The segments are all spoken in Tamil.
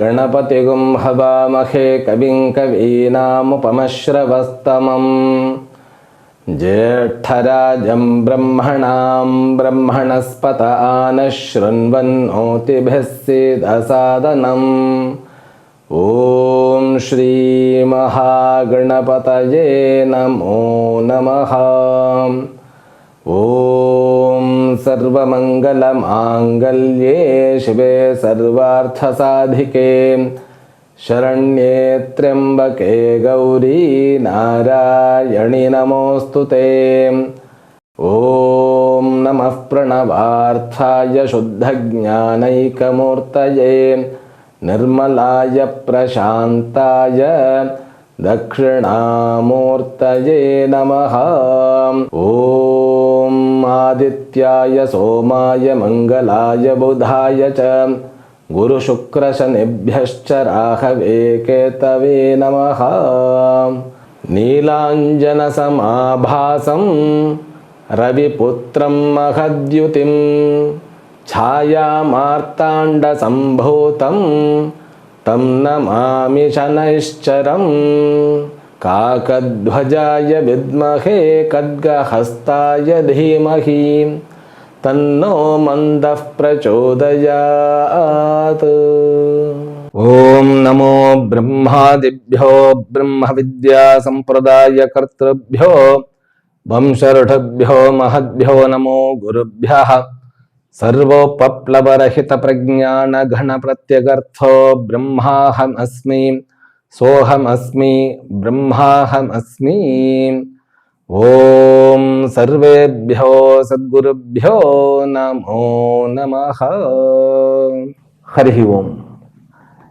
गणपतिगुं हवामहे कविं कवीनामुपमश्रवस्तमम् ज्येष्ठराजं ब्रह्मणां ब्रह्मणस्पत आनः शृण्वन्नोतिभिः सीदसादनम्। ॐ श्रीमहागणपतये नमो नमः। ॐ सर्वमङ्गलमाङ्गल्ये शिवे सर्वार्थसाधिके। शरण्ये त्र्यम्बके गौरी नारायणि नमोऽस्तु ते। ॐ नमः प्रणवार्थाय शुद्धज्ञानैकमूर्तये। निर्मलाय प्रशान्ताय दक्षिणामूर्तये नमः। ॐ आदित्याय सोमाय मङ्गलाय बुधाय च गुरुशुक्रशनिभ्यश्च राहवे केतवे नमः नीलाञ्जनसमाभासं रविपुत्रं महद्युतिं छायामार्ताण्डसम्भूतं तं नमामि शनैश्चरम् కాకధ్వజాయ విద్మహే ఖడ్గహస్తాయ ధీమహి తన్నో మంద ప్రచోదయాత్. ఓం నమో బ్రహ్మాదిభ్యో బ్రహ్మ విద్యా సంప్రదాయ కర్తృభ్యో వంశరుఠభ్యో మహద్భ్యో నమో గురుభ్య. సర్వోపప్లవరహిత ప్రత్యగర్థో బ్రహ్మాహమస్మి. சோஹம் அஸ்மி பிரம்மாஹம் அஸ்மி ஓம் சர்வேபியோ சத்குருபியோ நமோ நமஹ ஹரிஹி ஓம்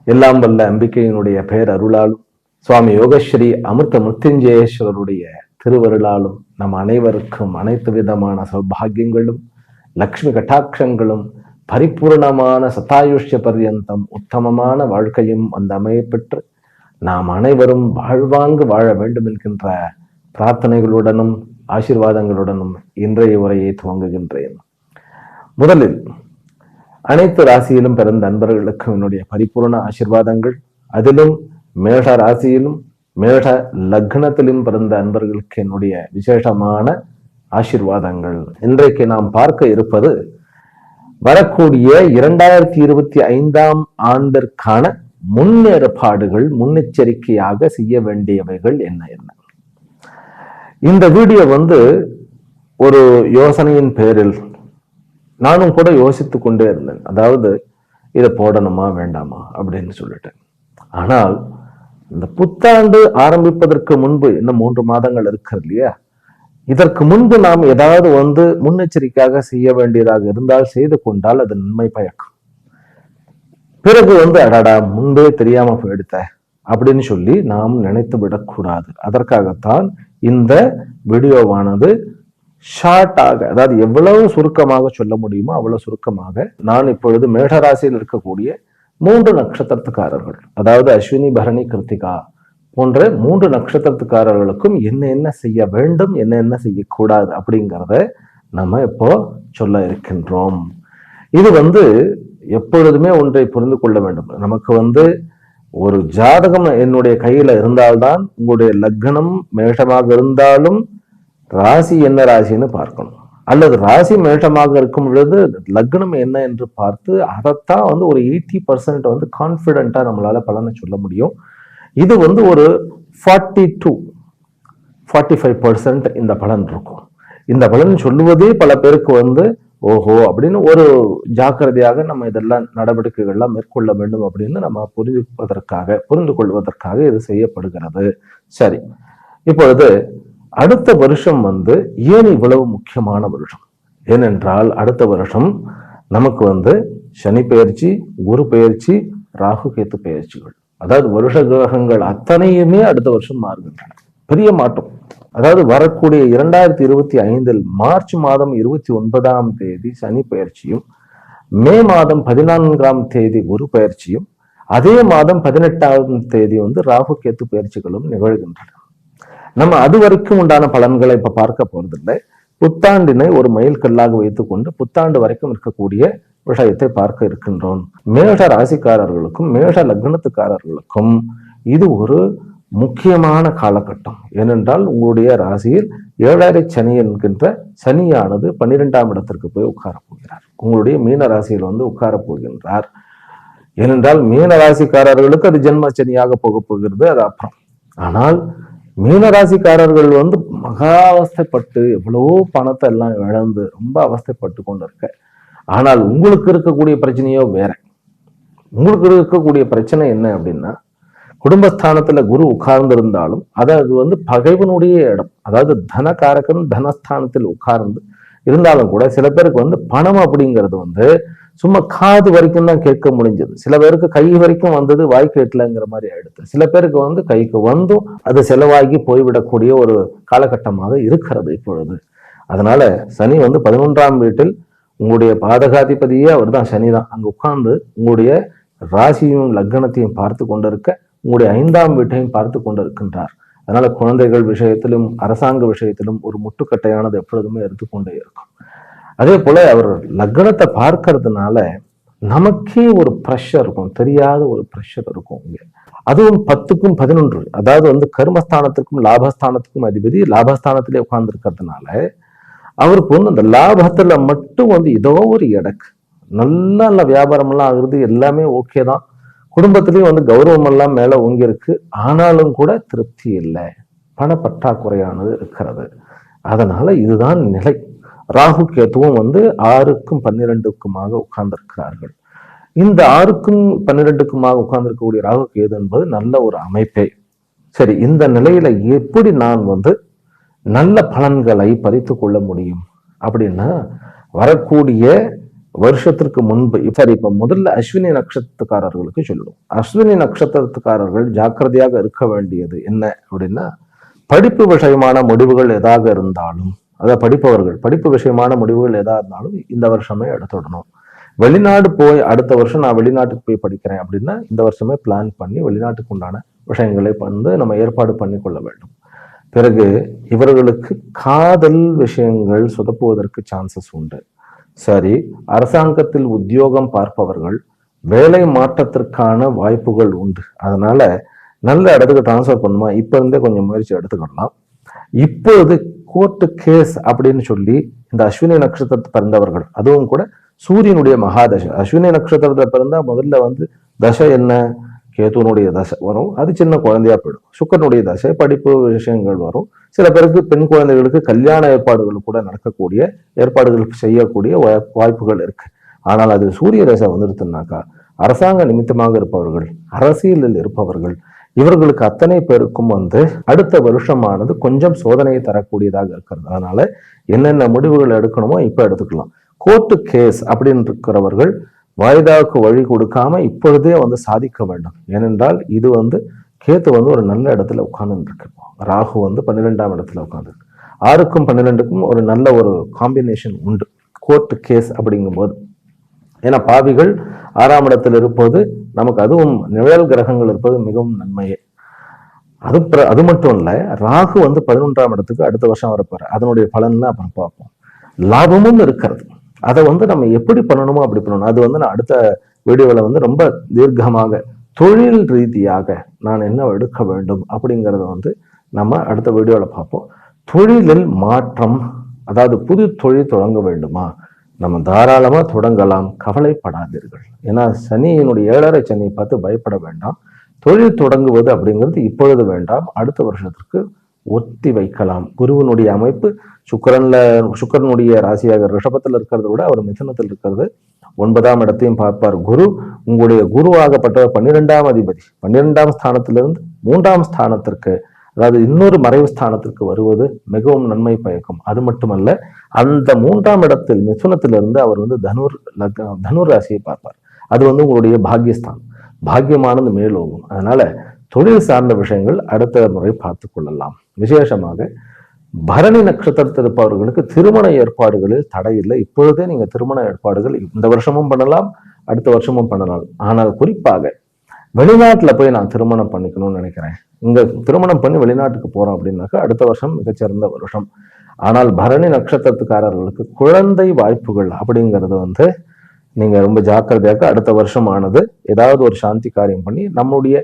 எல்லாம் வல்ல அம்பிக்கையினுடைய பெயர் அருளாலும் சுவாமி யோகஸ்ரீ அமிர்த முத்துஞ்சேஸ்வரருடைய திருவருளாலும் நம் அனைவருக்கும் அனைத்து விதமான சௌபாகியங்களும் லக்ஷ்மி கட்டாட்சங்களும் பரிபூர்ணமான சதாயுஷ்ய பர்யந்தம் உத்தமமான வாழ்க்கையும் அந்த அமையப்பெற்று நாம் அனைவரும் வாழ்வாங்கு வாழ வேண்டும் என்கின்ற பிரார்த்தனைகளுடனும் ஆசீர்வாதங்களுடனும் இன்றைய உரையை துவங்குகின்றேன். முதலில் அனைத்து ராசியிலும் பிறந்த அன்பர்களுக்கும் என்னுடைய பரிபூர்ண ஆசீர்வாதங்கள். அதிலும் மேஷ ராசியிலும் மேஷ லக்னத்திலும் பிறந்த அன்பர்களுக்கு என்னுடைய விசேஷமான ஆசீர்வாதங்கள். இன்றைக்கு நாம் பார்க்க இருப்பது வரக்கூடிய இரண்டாயிரத்தி இருபத்தி ஐந்தாம் ஆண்டிற்கான முன்னேற்பாடுகள் முன்னெச்சரிக்கையாக செய்ய வேண்டியவைகள் என்ன என்ன? இந்த வீடியோ வந்து ஒரு யோசனையின் பேரில் நானும் கூட யோசித்து கொண்டே இருந்தேன். அதாவது இதை போடணுமா வேண்டாமா அப்படின்னு சொல்லிட்டேன். ஆனால் இந்த புத்தாண்டு ஆரம்பிப்பதற்கு முன்பு இன்னும் மூன்று மாதங்கள் இருக்கிறது இல்லையா? இதற்கு முன்பு நாம் ஏதாவது வந்து முன்னெச்சரிக்கையாக செய்ய வேண்டியதாக இருந்தால் செய்து கொண்டால் அது நன்மை பயக்கும். பிறகு வந்து அடாடா முன்பே தெரியாம போயிடுத்த அப்படின்னு சொல்லி நாம் நினைத்து விடக்கூடாது. அதற்காகத்தான் இந்த வீடியோவானது ஷார்ட்டாக அதாவது எவ்வளவு சுருக்கமாக சொல்ல முடியுமோ அவ்வளவு சுருக்கமாக நான் இப்பொழுது மேடராசியில் இருக்கக்கூடிய மூன்று நட்சத்திரத்துக்காரர்கள் அதாவது அஸ்வினி பரணி கிருத்திகா போன்ற மூன்று நட்சத்திரத்துக்காரர்களுக்கும் என்ன என்ன செய்ய வேண்டும் என்ன என்ன செய்யக்கூடாது அப்படிங்கிறத நம்ம இப்போ சொல்ல இருக்கின்றோம். இது வந்து எப்பொழுதுமே ஒன்றை புரிந்து கொள்ள வேண்டும். நமக்கு வந்து ஒரு ஜாதகம் என்னுடைய கையில இருந்தால்தான் உங்களுடைய லக்னம் மேஷமாக இருந்தாலும் ராசி என்ன ராசின்னு பார்க்கணும். அல்லது ராசி மேஷமாக இருக்கும் பொழுது லக்னம் என்ன என்று பார்த்து அதைத்தான் வந்து ஒரு எயிட்டி பர்சன்ட் வந்து கான்ஃபிடென்ட்டா நம்மளால பலனை சொல்ல முடியும். இது வந்து ஒரு forty to forty five percent இந்த பலன் இருக்கும். இந்த பலன் சொல்லுவதே பல பேருக்கு வந்து ஓஹோ அப்படின்னு ஒரு ஜாக்கிரதையாக நம்ம இதெல்லாம் நடவடிக்கைகள்லாம் மேற்கொள்ள வேண்டும் அப்படின்னு நம்ம புரிஞ்சுப்பதற்காக புரிந்து கொள்வதற்காக இது செய்யப்படுகிறது. சரி. இப்பொழுது அடுத்த வருஷம் வந்து ஏன் இவ்வளவு முக்கியமான வருஷம்? ஏனென்றால் அடுத்த வருஷம் நமக்கு வந்து சனி பெயர்ச்சி குரு பெயர்ச்சி ராகு கேத்து பெயர்ச்சிகள். அதாவது வருஷ கிரகங்கள் அத்தனையுமே அடுத்த வருஷம் மாறுகின்றன. பெரிய மாற்றம். அதாவது வரக்கூடிய இரண்டாயிரத்தி இருபத்தி ஐந்தில் மார்ச் மாதம் இருபத்தி ஒன்பதாம் தேதி சனி பயிற்சியும் மே மாதம் பதினான்காம் தேதி குரு பயிற்சியும் அதே மாதம் பதினெட்டாம் தேதி வந்து ராகு கேத்து பயிற்சிகளும் நிகழ்கின்றன. நம்ம அது வரைக்கும் உண்டான பலன்களை இப்ப பார்க்க போறதில்லை. புத்தாண்டினை ஒரு மைல் கல்லாக வைத்துக்கொண்டு புத்தாண்டு வரைக்கும் இருக்கக்கூடிய விஷயத்தை பார்க்க இருக்கின்றோம். மேஷ ராசிக்காரர்களுக்கும் மேஷ லக்னத்துக்காரர்களுக்கும் இது ஒரு முக்கியமான காலகட்டம். ஏனென்றால் உங்களுடைய ராசியில் ஏழரை சனி என்கின்ற சனியானது பன்னிரெண்டாம் இடத்திற்கு போய் உட்கார போகிறார். உங்களுடைய மீன ராசியில் வந்து உட்காரப் போகின்றார். ஏனென்றால் மீன ராசிக்காரர்களுக்கு அது ஜென்ம சனியாக போக போகிறது அது அப்புறம். ஆனால் மீன ராசிக்காரர்கள் வந்து மகா அவஸ்தைப்பட்டு எவ்வளவோ பணத்தை எல்லாம் இழந்து ரொம்ப அவஸ்தைப்பட்டு கொண்டு இருக்க ஆனால் உங்களுக்கு இருக்கக்கூடிய பிரச்சனையோ வேற. உங்களுக்கு இருக்கக்கூடிய பிரச்சனை என்ன அப்படின்னா குடும்பஸ்தானத்துல குரு உட்கார்ந்திருந்தாலும் அதாவது வந்து பகைவனுடைய இடம். அதாவது தனகாரகன் தனஸ்தானத்தில் உட்கார்ந்து இருந்தாலும் கூட சில பேருக்கு வந்து பணம் அப்படிங்கிறது வந்து சும்மா காது வரைக்கும் தான் கேட்க முடிஞ்சது. சில பேருக்கு கை வரைக்கும் வந்தது வாய் கேட்டலங்கிற மாதிரி ஆயிடுது. சில பேருக்கு வந்து கைக்கு வந்தும் அது செலவாகி போய்விடக்கூடிய ஒரு காலகட்டமாக இருக்கிறது இப்பொழுது. அதனால சனி வந்து பதினொன்றாம் வீட்டில் உங்களுடைய பாதகாதிபதியே அவர் தான் சனி தான் அங்க உட்கார்ந்து உங்களுடைய ராசியும் லக்னத்தையும் பார்த்து கொண்டிருக்க உங்களுடைய ஐந்தாம் வீட்டையும் பார்த்து கொண்டிருக்கின்றார். அதனால குழந்தைகள் விஷயத்திலும் அரசாங்க விஷயத்திலும் ஒரு முட்டுக்கட்டையானது எப்பொழுதுமே எடுத்துக்கொண்டே இருக்கும். அதே போல அவர் லக்னத்தை பார்க்கறதுனால நமக்கே ஒரு ப்ரெஷர் இருக்கும். தெரியாத ஒரு ப்ரெஷர் இருக்கும் இங்கே. அதுவும் பத்துக்கும் பதினொன்று. அதாவது வந்து கர்மஸ்தானத்துக்கும் லாபஸ்தானத்துக்கும் அதிபதி லாபஸ்தானத்திலே உட்கார்ந்துருக்கிறதுனால அவருக்கு வந்து அந்த லாபத்துல மட்டும் வந்து ஏதோ ஒரு எடக்கு நல்ல நல்ல வியாபாரம் எல்லாம் ஆகுறது எல்லாமே ஓகே தான். குடும்பத்திலையும் வந்து கௌரவம் எல்லாம் மேல ஓங்கி இருக்கு ஆனாலும் கூட திருப்தி இல்லை. பண பற்றாக்குறையானது இருக்கிறது. அதனால இதுதான் நிலை. ராகு கேத்துவும் வந்து ஆறுக்கும் பன்னிரெண்டுக்குமாக உட்கார்ந்திருக்கிறார்கள். இந்த ஆறுக்கும் பன்னிரெண்டுக்குமாக உட்கார்ந்திருக்கக்கூடிய ராகு கேது என்பது நல்ல ஒரு அமைப்பே. சரி இந்த நிலையில எப்படி நான் வந்து நல்ல பலன்களை பறித்து கொள்ள முடியும்? அப்படின்னா வரக்கூடிய வருஷத்திற்கு முன்பு சரி இப்ப முதல்ல அஸ்வினி நட்சத்திரக்காரர்களுக்கு சொல்லணும். அஸ்வினி நட்சத்திரத்துக்காரர்கள் ஜாக்கிரதையாக இருக்க வேண்டியது என்ன அப்படின்னா படிப்பு விஷயமான முடிவுகள் எதாக இருந்தாலும் அதாவது படிப்பவர்கள் படிப்பு விஷயமான முடிவுகள் எதா இருந்தாலும் இந்த வருஷமே எடுத்துடணும். வெளிநாடு போய் அடுத்த வருஷம் நான் வெளிநாட்டுக்கு போய் படிக்கிறேன் அப்படின்னா இந்த வருஷமே பிளான் பண்ணி வெளிநாட்டுக்கு உண்டான விஷயங்களை வந்து நம்ம ஏற்பாடு பண்ணி கொள்ள வேண்டும். பிறகு இவர்களுக்கு காதல் விஷயங்கள் சொதப்புவதற்கு சான்சஸ் உண்டு. சரி அரசாங்கத்தில் உத்தியோகம் பார்ப்பவர்கள் வேலை மாற்றத்திற்கான வாய்ப்புகள் உண்டு. அதனால நல்ல இடத்துக்கு டிரான்ஸ்ஃபர் பண்ணுமா? இப்போ இருந்தே கொஞ்சம் முயற்சி எடுத்துக்கிடலாம் இப்பொழுது கோர்ட்டு கேஸ் அப்படின்னு சொல்லி இந்த அஸ்வினி நட்சத்திரத்தை பிறந்தவர்கள் அதுவும் கூட சூரியனுடைய மகாதசை. அஸ்வினி நட்சத்திரத்தை பிறந்தா முதல்ல வந்து தசை என்ன? கேதுனுடைய தசை வரும். அது சின்ன குழந்தையா போயிடும். சுக்கரனுடைய தசை படிப்பு விஷயங்கள் வரும். சில பேருக்கு பெண் குழந்தைகளுக்கு கல்யாண ஏற்பாடுகள் கூட நடக்கக்கூடிய ஏற்பாடுகள் செய்யக்கூடிய வாய்- வாய்ப்புகள் இருக்கு. ஆனால் அது சூரிய தசை வந்துருத்துனாக்கா அரசாங்க நிமித்தமாக இருப்பவர்கள் அரசியலில் இருப்பவர்கள் இவர்களுக்கு அத்தனை பேருக்கும் வந்து அடுத்த வருஷமானது கொஞ்சம் சோதனையை தரக்கூடியதாக இருக்கிறது. அதனால என்னென்ன முடிவுகள் எடுக்கணுமோ இப்போ எடுத்துக்கலாம். கோர்ட்டு கேஸ் அப்படின்னு இருக்கிறவர்கள் வாய்தாவுக்கு வழி கொடுக்காம இப்பொழுதே வந்து சாதிக்க வேண்டும். ஏனென்றால் இது வந்து கேத்து வந்து ஒரு நல்ல இடத்துல உட்கார்ந்துருக்கு ராகு வந்து பன்னிரெண்டாம் இடத்துல உட்காந்துருக்கு ஆறுக்கும் பன்னிரெண்டுக்கும் ஒரு நல்ல ஒரு காம்பினேஷன் உண்டு. கோர்ட்டு கேஸ் அப்படிங்கும்போது. ஏன்னா பாவிகள் ஆறாம் இடத்தில் இருப்பது நமக்கு அதுவும் நிழல் கிரகங்கள் இருப்பது மிகவும் நன்மையே. அது பிற- அது மட்டும் இல்லை ராகு வந்து பதினொன்றாம் இடத்துக்கு அடுத்த வருஷம் வரப்போற அதனுடைய பலன்லாம் அப்புறம் பார்ப்போம். லாபமும் இருக்கிறது. அதை வந்து நம்ம எப்படி பண்ணணுமோ அப்படி பண்ணணும். அது வந்து நான் அடுத்த வீடியோவில் வந்து ரொம்ப தீர்க்கமாக தொழில் ரீதியாக நான் என்ன எடுக்க வேண்டும் அப்படிங்கிறத வந்து நம்ம அடுத்த வீடியோவில் பார்ப்போம். தொழிலில் மாற்றம் அதாவது புது தொழில் தொடங்க வேண்டுமா? நம்ம தாராளமாக தொடங்கலாம் கவலைப்படாதீர்கள். ஏன்னா சனியினுடைய ஏழரை சனியை பார்த்து பயப்பட வேண்டாம். தொழில் தொடங்குவது அப்படிங்கிறது இப்பொழுது வேண்டாம் அடுத்த வருஷத்திற்கு ஒத்தி வைக்கலாம். குருவினுடைய அமைப்பு சுக்கரன்ல சுக்கிரனுடைய ராசியாக ரிஷபத்தில் இருக்கிறத விட அவர் மிதனத்தில் இருக்கிறது. ஒன்பதாம் இடத்தையும் பார்ப்பார் குரு. உங்களுடைய குருவாகப்பட்டவர் பன்னிரெண்டாம் அதிபதி பன்னிரெண்டாம் ஸ்தானத்திலிருந்து மூன்றாம் ஸ்தானத்திற்கு அதாவது இன்னொரு மறைவு ஸ்தானத்திற்கு வருவது மிகவும் நன்மை பயக்கும். அது மட்டுமல்ல அந்த மூன்றாம் இடத்தில் மிதுனத்திலிருந்து அவர் வந்து தனுர் லக்ன தனுர் ராசியை பார்ப்பார். அது வந்து உங்களுடைய பாக்கியஸ்தானம். பாக்கியமானது மேலோகும் அதனால தொழில் சார்ந்த விஷயங்கள் அடுத்த முறை பார்த்து கொள்ளலாம். விசேஷமாக பரணி நட்சத்திரத்தில் இருப்பவர்களுக்கு திருமண ஏற்பாடுகளில் தடை இல்லை. இப்பொழுதே நீங்கள் திருமண ஏற்பாடுகள் இந்த வருஷமும் பண்ணலாம் அடுத்த வருஷமும் பண்ணலாம். ஆனால் குறிப்பாக வெளிநாட்டில் போய் நான் திருமணம் பண்ணிக்கணும்னு நினைக்கிறேன். இங்கே திருமணம் பண்ணி வெளிநாட்டுக்கு போகிறோம் அப்படின்னாக்கா அடுத்த வருஷம் மிகச்சிறந்த வருஷம். ஆனால் பரணி நட்சத்திரத்துக்காரர்களுக்கு குழந்தை வாய்ப்புகள் அப்படிங்கிறது வந்து நீங்கள் ரொம்ப ஜாக்கிரதையாக அடுத்த வருஷமானது ஏதாவது ஒரு சாந்தி காரியம் பண்ணி நம்மளுடைய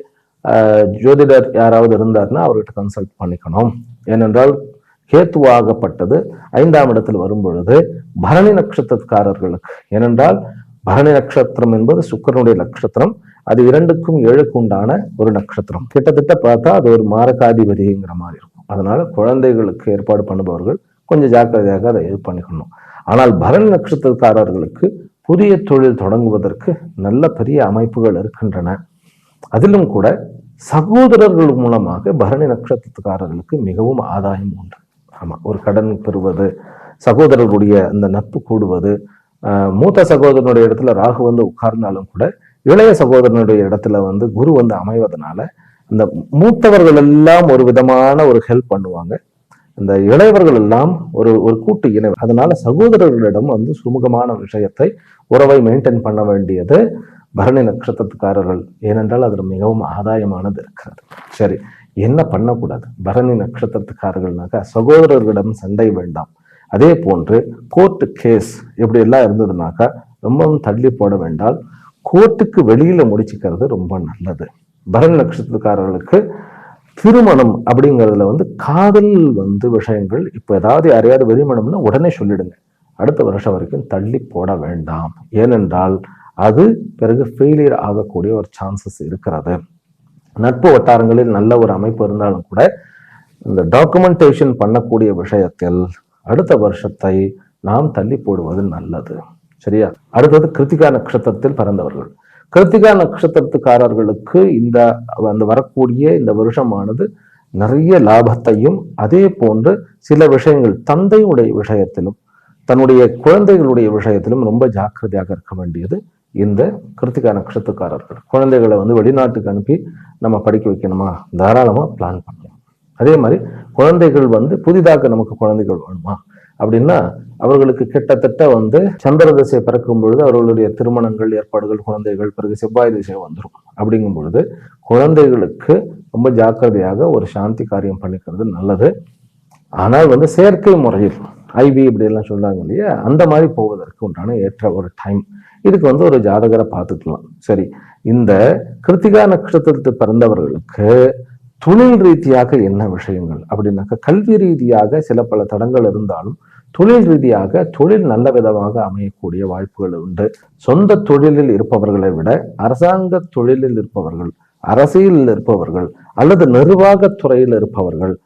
ஜோதிடர் யாராவது இருந்தார்னா அவர்கிட்ட கன்சல்ட் பண்ணிக்கணும். ஏனென்றால் கேத்துவாகப்பட்டது ஐந்தாம் இடத்தில் வரும்பொழுது பரணி நட்சத்திரக்காரர்களுக்கு. ஏனென்றால் பரணி நட்சத்திரம் என்பது சுக்கிரனுடைய நட்சத்திரம். அது இரண்டுக்கும் ஏழுக்கு உண்டான ஒரு நட்சத்திரம். கிட்டத்தட்ட பார்த்தா அது ஒரு மாரகாதிபதிங்கிற மாதிரி இருக்கும். அதனால குழந்தைகளுக்கு ஏற்பாடு பண்ணுபவர்கள் கொஞ்சம் ஜாக்கிரதையாக அதை இது பண்ணிக்கணும். ஆனால் பரணி நட்சத்திரக்காரர்களுக்கு புதிய தொழில் தொடங்குவதற்கு நல்ல பெரிய அமைப்புகள் இருக்கின்றன. அதிலும் கூட சகோதரர்கள் மூலமாக பரணி நட்சத்திரக்காரர்களுக்கு மிகவும் ஆதாயம் உண்டு. ஆமாம் ஒரு கடன் பெறுவது சகோதரர்களுடைய அந்த நட்பு கூடுவது மூத்த சகோதரனுடைய இடத்துல ராகு வந்து உட்கார்ந்தாலும் கூட இளைய சகோதரனுடைய இடத்துல வந்து குரு வந்து அமைவதனால இந்த மூத்தவர்கள் எல்லாம் ஒரு விதமான ஒரு ஹெல்ப் பண்ணுவாங்க. இந்த இளையவர்கள் எல்லாம் ஒரு ஒரு கூட்டு இணைவு. அதனால சகோதரர்களிடம் வந்து சுமூகமான விஷயத்தை உறவை மெயின்டைன் பண்ண வேண்டியது பரணி நட்சத்திரத்துக்காரர்கள் ஏனென்றால் அதில் மிகவும் ஆதாயமானது இருக்கிறது. சரி என்ன பண்ணக்கூடாது? பரணி நட்சத்திரத்துக்காரர்கள்னாக்கா சகோதரர்களிடம் சண்டை வேண்டாம். அதே போன்று கோர்ட்டு கேஸ் இப்படி எல்லாம் இருந்ததுனாக்கா ரொம்பவும் தள்ளி போட வேண்டாம். கோர்ட்டுக்கு வெளியில் முடிச்சுக்கிறது ரொம்ப நல்லது. பரணி நட்சத்திரக்காரர்களுக்கு திருமணம் அப்படிங்கிறதுல வந்து காதல் வந்து விஷயங்கள் இப்போ ஏதாவது யாரையாவது வெளிமணம்னா உடனே சொல்லிடுங்க. அடுத்த வருஷம் வரைக்கும் தள்ளி போட வேண்டாம். ஏனென்றால் அது பிறகு ஃபெயிலியர் ஆகக்கூடிய ஒரு சான்சஸ் இருக்கிறது. நட்பு வட்டாரங்களில் நல்ல ஒரு அமைப்பு இருந்தாலும் கூட இந்த டாக்குமெண்டேஷன் பண்ணக்கூடிய விஷயத்தில் அடுத்த வருஷத்தை நாம் தள்ளி போடுவது நல்லது. சரியா? அடுத்தது கிருத்திகா நட்சத்திரத்தில் பிறந்தவர்கள். கிருத்திகா நட்சத்திரத்துக்காரர்களுக்கு இந்த அந்த வரக்கூடிய இந்த வருஷமானது நிறைய லாபத்தையும் அதே போன்று சில விஷயங்கள் தந்தையுடைய விஷயத்திலும் தன்னுடைய குழந்தைகளுடைய விஷயத்திலும் ரொம்ப ஜாக்கிரதையாக இருக்க வேண்டியது. இந்த கிருத்திகா நட்சத்திரக்காரர்கள். குழந்தைகளை வந்து வெளிநாட்டுக்கு அனுப்பி நம்ம படிக்க வைக்கணுமா? தாராளமாக பிளான் பண்ணலாம். அதே மாதிரி குழந்தைகள் வந்து புதிதாக நமக்கு குழந்தைகள் வேணுமா? அப்படின்னா அவர்களுக்கு கிட்டத்தட்ட வந்து சந்திர திசை பிறக்கும் பொழுது அவர்களுடைய திருமணங்கள் ஏற்பாடுகள் குழந்தைகள் பிறகு செவ்வாய் திசை வந்துடும் அப்படிங்கும் பொழுது குழந்தைகளுக்கு ரொம்ப ஜாக்கிரதையாக ஒரு சாந்தி காரியம் பண்ணிக்கிறது நல்லது. ஆனால் வந்து செயற்கை முறையில் ஐவி இப்படி எல்லாம் சொல்றாங்க இல்லையா? அந்த மாதிரி போவதற்கு உண்டான ஏற்ற ஒரு டைம் இதுக்கு வந்து ஒரு ஜாதகரை பார்த்துக்கலாம். சரி இந்த கிருத்திகா நட்சத்திரத்தில் பிறந்தவர்களுக்கு தொழில் ரீதியாக என்ன விஷயங்கள்? அப்படின்னாக்கா கல்வி ரீதியாக சில பல தடங்கள் இருந்தாலும் தொழில் ரீதியாக தொழில் நல்ல விதமாக அமையக்கூடிய வாய்ப்புகள் உண்டு. சொந்த தொழிலில் இருப்பவர்களை விட அரசாங்க தொழிலில் இருப்பவர்கள் அரசியலில் இருப்பவர்கள் அல்லது நிர்வாகத் துறையில் இருப்பவர்கள்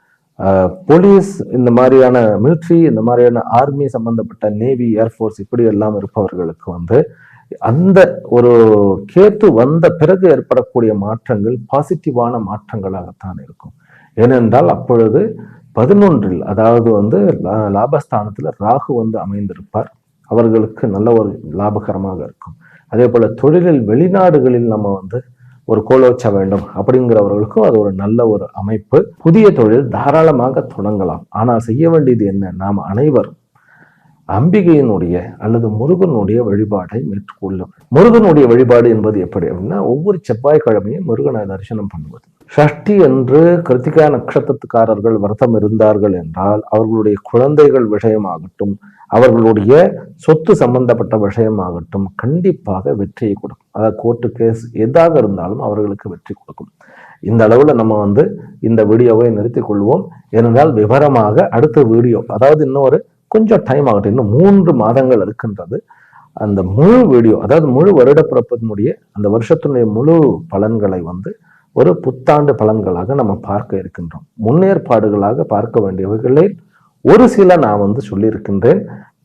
போலீஸ் இந்த மாதிரியான மிலிட்ரி இந்த மாதிரியான ஆர்மி சம்பந்தப்பட்ட நேவி ஏர்ஃபோர்ஸ் இப்படி எல்லாம் இருப்பவர்களுக்கு வந்து அந்த ஒரு கேத்து வந்த பிறகு ஏற்படக்கூடிய மாற்றங்கள் பாசிட்டிவான மாற்றங்களாகத்தான் இருக்கும். ஏனென்றால் அப்பொழுது பதினொன்றில் அதாவது வந்து லா- லாபஸ்தானத்துல ராகு வந்து அமைந்திருப்பார். அவர்களுக்கு நல்ல ஒரு லாபகரமாக இருக்கும். அதே போல தொழிலில் வெளிநாடுகளில் நம்ம வந்து ஒரு கோலோச்ச வேண்டும். அப்படிங்கிறவர்களுக்கும் அது ஒரு நல்ல ஒரு அமைப்பு. புதிய தொழில் தாராளமாக தொடங்கலாம். ஆனால் செய்ய வேண்டியது என்ன? நாம் அனைவரும் அம்பிகையினுடைய அல்லது முருகனுடைய வழிபாடை மேற்கொள்ளும். முருகனுடைய வழிபாடு என்பது எப்படி அப்படின்னா ஒவ்வொரு செவ்வாய்க்கிழமையும் முருகனை தரிசனம் பண்ணுவது. ஷஷ்டி என்று கிருத்திகா நட்சத்திரத்துக்காரர்கள் விரதம் இருந்தார்கள் என்றால் அவர்களுடைய குழந்தைகள் விஷயமாகட்டும் அவர்களுடைய சொத்து சம்பந்தப்பட்ட விஷயமாகட்டும் கண்டிப்பாக வெற்றியை கொடுக்கும். அதாவது கோர்ட்டு கேஸ் எதாக இருந்தாலும் அவர்களுக்கு வெற்றி கொடுக்கும். இந்த அளவில் நம்ம வந்து இந்த வீடியோவை நிறுத்தி கொள்வோம். ஏனென்றால் விவரமாக அடுத்த வீடியோ அதாவது இன்னும் ஒரு கொஞ்சம் டைம் ஆகட்டும் இன்னும் மூன்று மாதங்கள் இருக்கின்றது. அந்த முழு வீடியோ அதாவது முழு வருட பிறப்பினுடைய அந்த வருஷத்தினுடைய முழு பலன்களை வந்து ஒரு புத்தாண்டு பலன்களாக நம்ம பார்க்க இருக்கின்றோம். முன்னேற்பாடுகளாக பார்க்க வேண்டியவர்களில் ஒரு சில நான் வந்து சொல்லியிருக்கின்றேன்.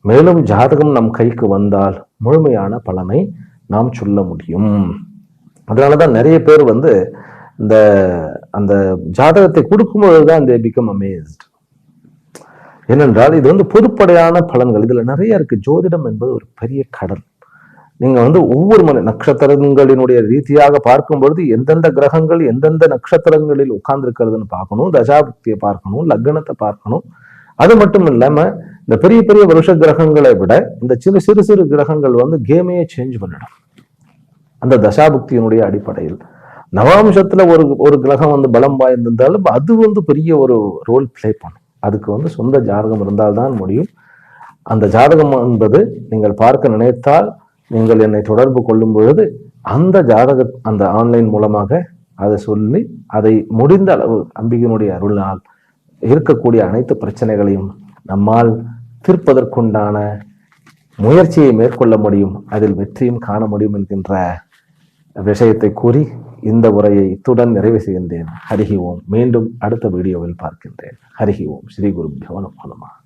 மேலும் ஜாதகம் நம் கைக்கு வந்தால் முழுமையான பலனை நாம் சொல்ல முடியும். அதனாலதான் நிறைய பேர் வந்து இந்த அந்த ஜாதகத்தை கொடுக்கும்பொழுது தான் இந்த பிகம் அமேஸ்ட் ஏனென்றால் இது வந்து பொதுப்படையான பலன்கள். இதுல நிறைய இருக்கு. ஜோதிடம் என்பது ஒரு பெரிய கடல். நீங்க வந்து ஒவ்வொரு மணி நட்சத்திரங்களினுடைய ரீதியாக பார்க்கும் பொழுது எந்தெந்த கிரகங்கள் எந்தெந்த நட்சத்திரங்களில் உட்கார்ந்துருக்கிறதுன்னு பார்க்கணும். தசாபக்தியை பார்க்கணும். லக்னத்தை பார்க்கணும். அது மட்டும் இல்லாம இந்த பெரிய பெரிய வருஷ கிரகங்களை விட இந்த சிறு சிறு சிறு கிரகங்கள் வந்து கேமையே சேஞ்ச் பண்ணிடும். அந்த தசாபுக்தியினுடைய அடிப்படையில். நவாம்சத்துல ஒரு ஒரு கிரகம் வந்து பலம் வாய்ந்திருந்தாலும் அது வந்து பெரிய ஒரு ரோல் ப்ளே பண்ணும். அதுக்கு வந்து சொந்த ஜாதகம் இருந்தால்தான் முடியும். அந்த ஜாதகம் என்பது நீங்கள் பார்க்க நினைத்தால் நீங்கள் என்னை தொடர்பு கொள்ளும் பொழுது அந்த ஜாதக அந்த ஆன்லைன் மூலமாக அதை சொல்லி அதை முடிந்த அளவு அம்பிகையினுடைய அருளால் இருக்கக்கூடிய அனைத்து பிரச்சனைகளையும் நம்மால் தீர்ப்பதற்குண்டான முயற்சியை மேற்கொள்ள முடியும். அதில் வெற்றியும் காண முடியும் என்கின்ற விஷயத்தை கூறி இந்த உரையை இத்துடன் நிறைவு செய்கின்றேன். ஹரிஹி ஓம். மீண்டும் அடுத்த வீடியோவில் பார்க்கின்றேன். ஹரிஹி ஓம். ஸ்ரீ குரு நமோ.